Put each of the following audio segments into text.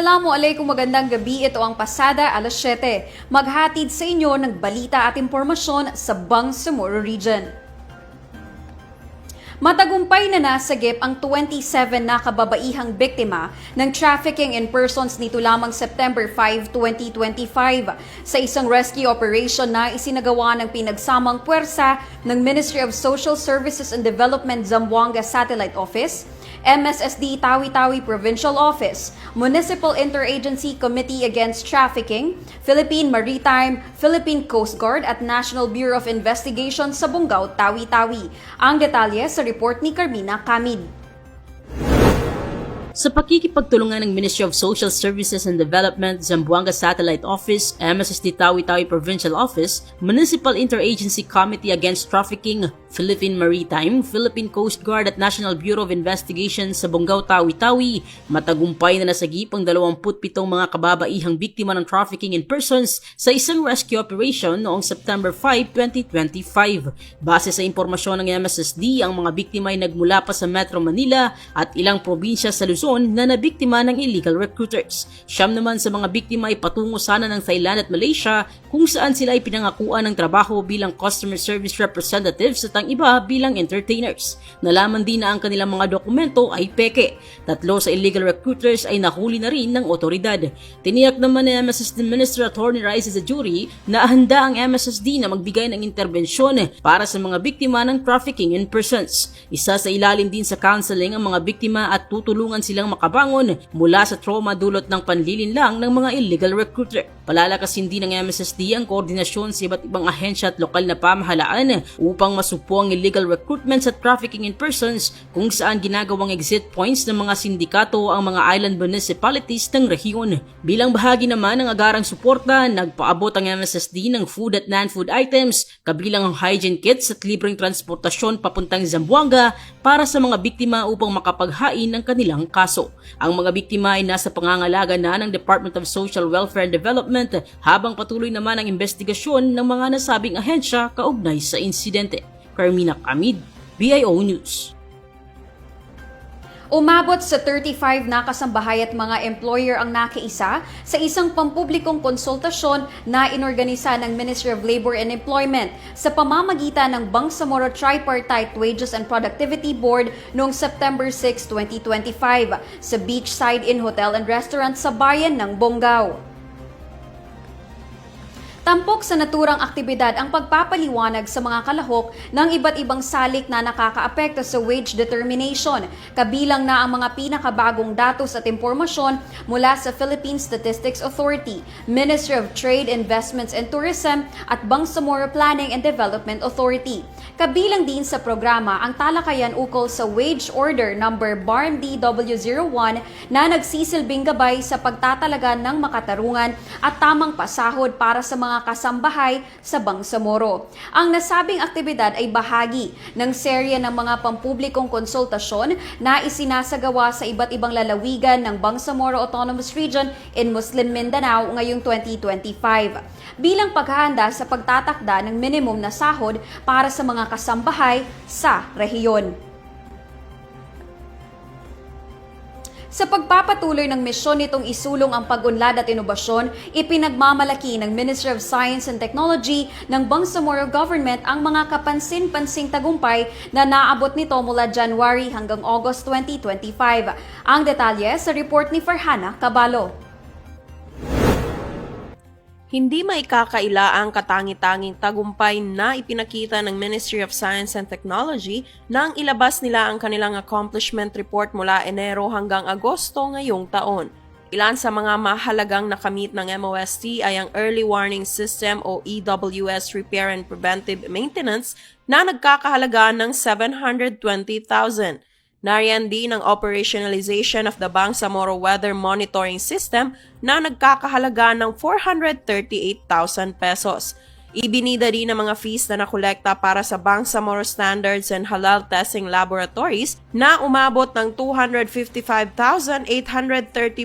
Assalamualaikum, magandang gabi. Ito ang Pasada alas 7. Maghatid sa inyo ng balita at impormasyon sa Bangsamoro Region. Matagumpay na nasagip ang 27 na kababaihang biktima ng trafficking in persons nito lamang September 5, 2025 sa isang rescue operation na isinagawa ng pinagsamang puwersa ng Ministry of Social Services and Development Zamboanga Satellite Office, MSSD Tawi-Tawi Provincial Office, Municipal Interagency Committee Against Trafficking, Philippine Maritime, Philippine Coast Guard at National Bureau of Investigation sa Bungaw, Tawi-Tawi. Ang detalye sa report ni Carmina Camid. Sa pakikipagtulungan ng Ministry of Social Services and Development, Zamboanga Satellite Office, MSSD Tawi-Tawi Provincial Office, Municipal Interagency Committee Against Trafficking, Philippine Maritime, Philippine Coast Guard at National Bureau of Investigation sa Bungaw, Tawi-Tawi, matagumpay na nasagip ang 27 mga kababaihang biktima ng trafficking in persons sa isang rescue operation noong September 5, 2025. Base sa impormasyon ng MSSD, ang mga biktima ay nagmula pa sa Metro Manila at ilang probinsya sa Luzon na nabiktima ng illegal recruiters. Siyam naman sa mga biktima ay patungo sana ng Thailand at Malaysia kung saan sila ay pinangakuan ng trabaho bilang customer service representatives at ang iba bilang entertainers. Nalaman din na ang kanilang mga dokumento ay peke. Tatlo sa illegal recruiters ay nahuli na rin ng otoridad. Tiniyak naman ni MSSD Minister Attorney Rice sa jury na handa ang MSSD na magbigay ng interbensyon para sa mga biktima ng trafficking in persons. Isa sa ilalim din sa counseling ang mga biktima at tutulungan silang makabangon mula sa trauma dulot ng panlilinlang ng mga illegal recruiter. Palalakasin din ng MSSD ang koordinasyon sa iba't ibang ahensya at lokal na pamahalaan upang masupo ang illegal recruitment sa trafficking in persons kung saan ginagawang exit points ng mga sindikato ang mga island municipalities ng rehiyon. Bilang bahagi naman ng agarang suporta, nagpaabot ang MSSD ng food at non-food items kabilang ang hygiene kits at libreng transportasyon papuntang Zamboanga para sa mga biktima upang makapaghain ng kanilang kaso. Ang mga biktima ay nasa pangangalaga na ng Department of Social Welfare and Development habang patuloy naman ang investigasyon ng mga nasabing ahensya kaugnay sa insidente. Carmina Camid, BIO News. Umabot sa 35 na at mga employer ang nakiisa sa isang pampublikong konsultasyon na inorganisa ng Ministry of Labor and Employment sa pamamagitan ng Bangsamoro Tripartite Wages and Productivity Board noong September 6, 2025 sa Beachside Inn Hotel and Restaurant sa bayan ng Bonggao. Tampok sa naturang aktibidad ang pagpapaliwanag sa mga kalahok ng iba't ibang salik na nakakaapekto sa wage determination, kabilang na ang mga pinakabagong datos at impormasyon mula sa Philippine Statistics Authority, Ministry of Trade, Investments and Tourism at Bangsamoro Planning and Development Authority. Kabilang din sa programa ang talakayan ukol sa Wage Order number BARM DW01 na nagsisilbing gabay sa pagtatalaga ng makatarungan at tamang pasahod para sa mga kasambahay sa Bangsamoro. Ang nasabing aktibidad ay bahagi ng serye ng mga pampublikong konsultasyon na isinasagawa sa iba't ibang lalawigan ng Bangsamoro Autonomous Region in Muslim Mindanao ngayong 2025 bilang paghahanda sa pagtatakda ng minimum na sahod para sa mga kasambahay sa rehiyon. Sa pagpapatuloy ng misyon nitong isulong ang pag-unlad at inobasyon, ipinagmamalaki ng Ministry of Science and Technology ng Bangsamoro Government ang mga kapansin-pansing tagumpay na naabot nito mula January hanggang August 2025. Ang detalye sa report ni Farhana Cabalo. Hindi maikakaila ang katangi-tanging tagumpay na ipinakita ng Ministry of Science and Technology nang ilabas nila ang kanilang accomplishment report mula Enero hanggang Agosto ngayong taon. Ilan sa mga mahalagang nakamit ng MOST ay ang Early Warning System o EWS Repair and Preventive Maintenance na nagkakahalaga ng 720,000. Nariyan din ang operationalization of the Bangsamoro Weather Monitoring System na nagkakahalaga ng 438,000 pesos. Ibinida rin ang mga fees na nakolekta para sa Bangsamoro Standards and Halal Testing Laboratories na umabot ng 255,830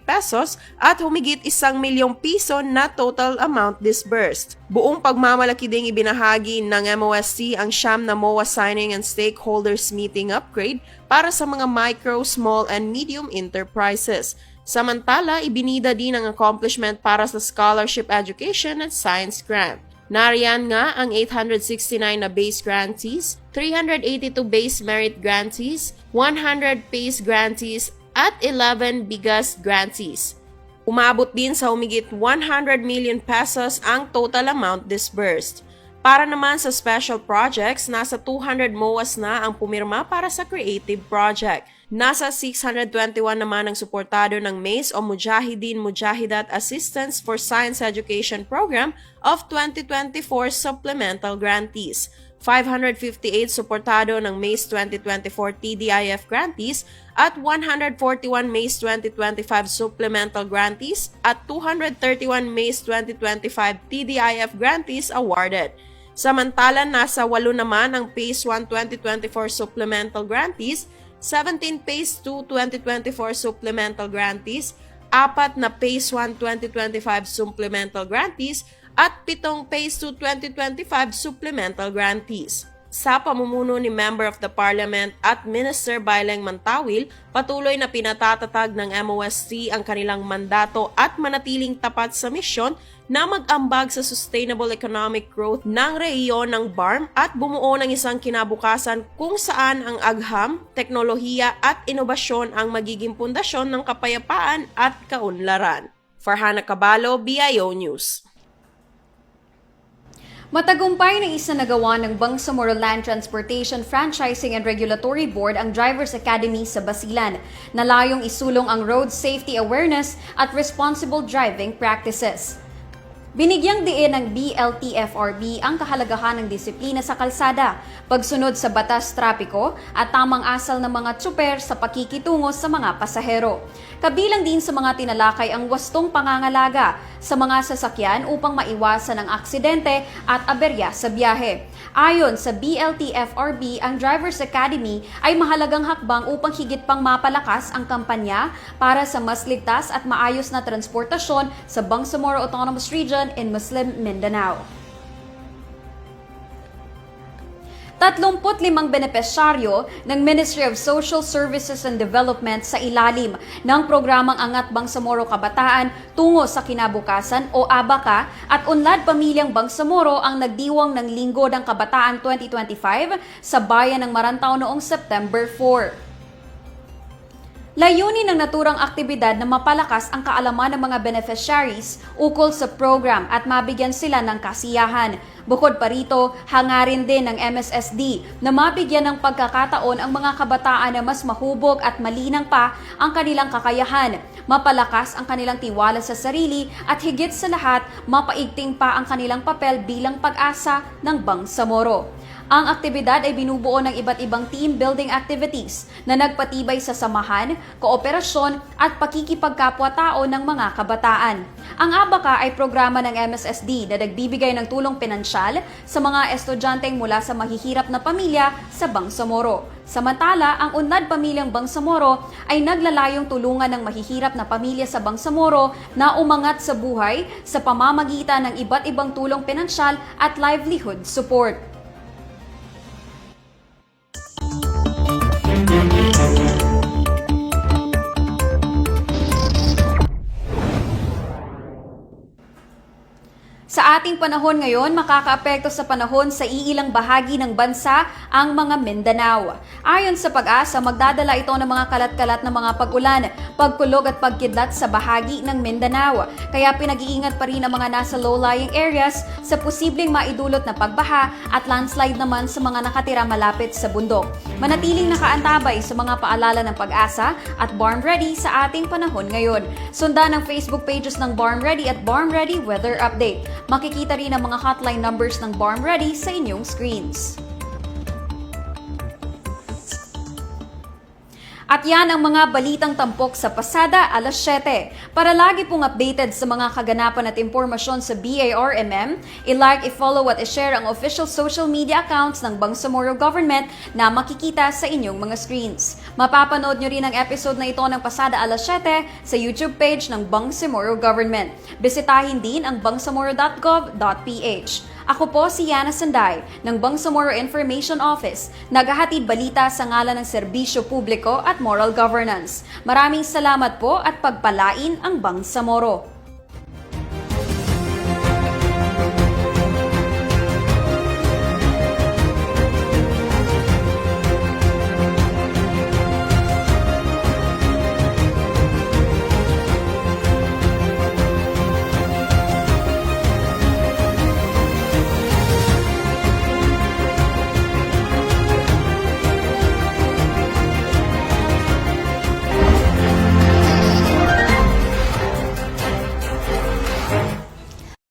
pesos at humigit isang milyong piso na total amount disbursed. Buong pagmamalaki ding ibinahagi ng MOSC ang siyam na MOA Signing and Stakeholders Meeting Upgrade para sa mga micro, small, and medium enterprises. Samantala, ibinida din ang accomplishment para sa scholarship education at science grant. Nariyan nga ang 869 na base grantees, 382 base merit grantees, 100 PACE grantees, at 11 bigas grantees. Umabot din sa humigit 100 million pesos ang total amount disbursed. Para naman sa special projects, nasa 200 MOAs na ang pumirma para sa creative project. Nasa 621 naman ang suportado ng MACE o Mujahideen Mujahidat Assistance for Science Education Program of 2024 supplemental grantees. 558 suportado ng MACE 2024 TDIF grantees at 141 MACE 2025 supplemental grantees at 231 MACE 2025 TDIF grantees awarded. Samantalang nasa 8 naman ang Phase 1 2024 supplemental grantees, 17 Phase 2 2024 supplemental grantees, 4 na Phase 1 2025 supplemental grantees, at 7 Phase 2 2025 supplemental grantees. Sa pamumuno ni Member of the Parliament at Minister Baileng Mantawil, patuloy na pinatatatag ng MOST ang kanilang mandato at manatiling tapat sa misyon na mag-ambag sa sustainable economic growth ng rehiyon ng BARM at bumuo ng isang kinabukasan kung saan ang agham, teknolohiya at inobasyon ang magiging pundasyon ng kapayapaan at kaunlaran. Farhana Cabalo, BIO News. Matagumpay na isanagawa ng Bangsamoro Land Transportation Franchising and Regulatory Board ang Drivers Academy sa Basilan na layong isulong ang road safety awareness at responsible driving practices. Binigyang diin ng BLTFRB ang kahalagahan ng disiplina sa kalsada, pagsunod sa batas trapiko at tamang asal ng mga tsuper sa pakikitungo sa mga pasahero. Kabilang din sa mga tinalakay ang wastong pangangalaga sa mga sasakyan upang maiwasan ang aksidente at aberya sa biyahe. Ayon sa BLTFRB, ang Drivers Academy ay mahalagang hakbang upang higit pang mapalakas ang kampanya para sa mas ligtas at maayos na transportasyon sa Bangsamoro Autonomous Region in Muslim Mindanao. 35 benepisyaryo ng Ministry of Social Services and Development sa ilalim ng programang Angat Bangsamoro Kabataan tungo sa kinabukasan o ABAKA at Unlad Pamilyang Bangsamoro ang nagdiwang ng Linggo ng Kabataan 2025 sa bayan ng Marantao noong September 4. Layunin ng naturang aktibidad na mapalakas ang kaalaman ng mga beneficiaries ukol sa program at mabigyan sila ng kasiyahan. Bukod pa rito, hangarin din ng MSSD na mabigyan ng pagkakataon ang mga kabataan na mas mahubog at malinang pa ang kanilang kakayahan, mapalakas ang kanilang tiwala sa sarili at higit sa lahat, mapaigting pa ang kanilang papel bilang pag-asa ng Bangsamoro. Ang aktibidad ay binubuo ng iba't ibang team building activities na nagpatibay sa samahan, kooperasyon at pakikipagkapwa-tao ng mga kabataan. Ang ABACA ay programa ng MSSD na nagbibigay ng tulong pinansyal sa mga estudyanteng mula sa mahihirap na pamilya sa Bangsamoro. Samantala, ang Unlad Pamilyang Bangsamoro ay naglalayong tulungan ng mahihirap na pamilya sa Bangsamoro na umangat sa buhay sa pamamagitan ng iba't ibang tulong pinansyal at livelihood support. Sa ating panahon ngayon, makakaapekto sa panahon sa iilang bahagi ng bansa ang mga Mindanao. Ayon sa pag-asa, magdadala ito ng mga kalat-kalat na mga pag-ulan, pagkulog at pagkidlat sa bahagi ng Mindanao. Kaya pinag-iingat pa rin ang mga nasa low-lying areas sa posibleng maidulot na pagbaha at landslide naman sa mga nakatira malapit sa bundok. Manatiling nakaantabay sa mga paalala ng pag-asa at Barn Ready sa ating panahon ngayon. Sundan ang Facebook pages ng Barn Ready at Barn Ready Weather Update. Makikita rin ang mga hotline numbers ng Barn Ready sa inyong screens. At yan ang mga balitang tampok sa pasada alas 7. Para lagi pong updated sa mga kaganapan at impormasyon sa BARMM, i-like, i-follow at i-share ang official social media accounts ng Bangsamoro Government na makikita sa inyong mga screens. Mapapanood nyo rin ang episode na ito ng pasada alas 7 sa YouTube page ng Bangsamoro Government. Bisitahin din ang bangsamoro.gov.ph. Ako po si Yana Sanday ng Bangsamoro Information Office, naghahatid balita sa ngalan ng serbisyo publiko at moral governance. Maraming salamat po at pagpalain ang Bangsamoro.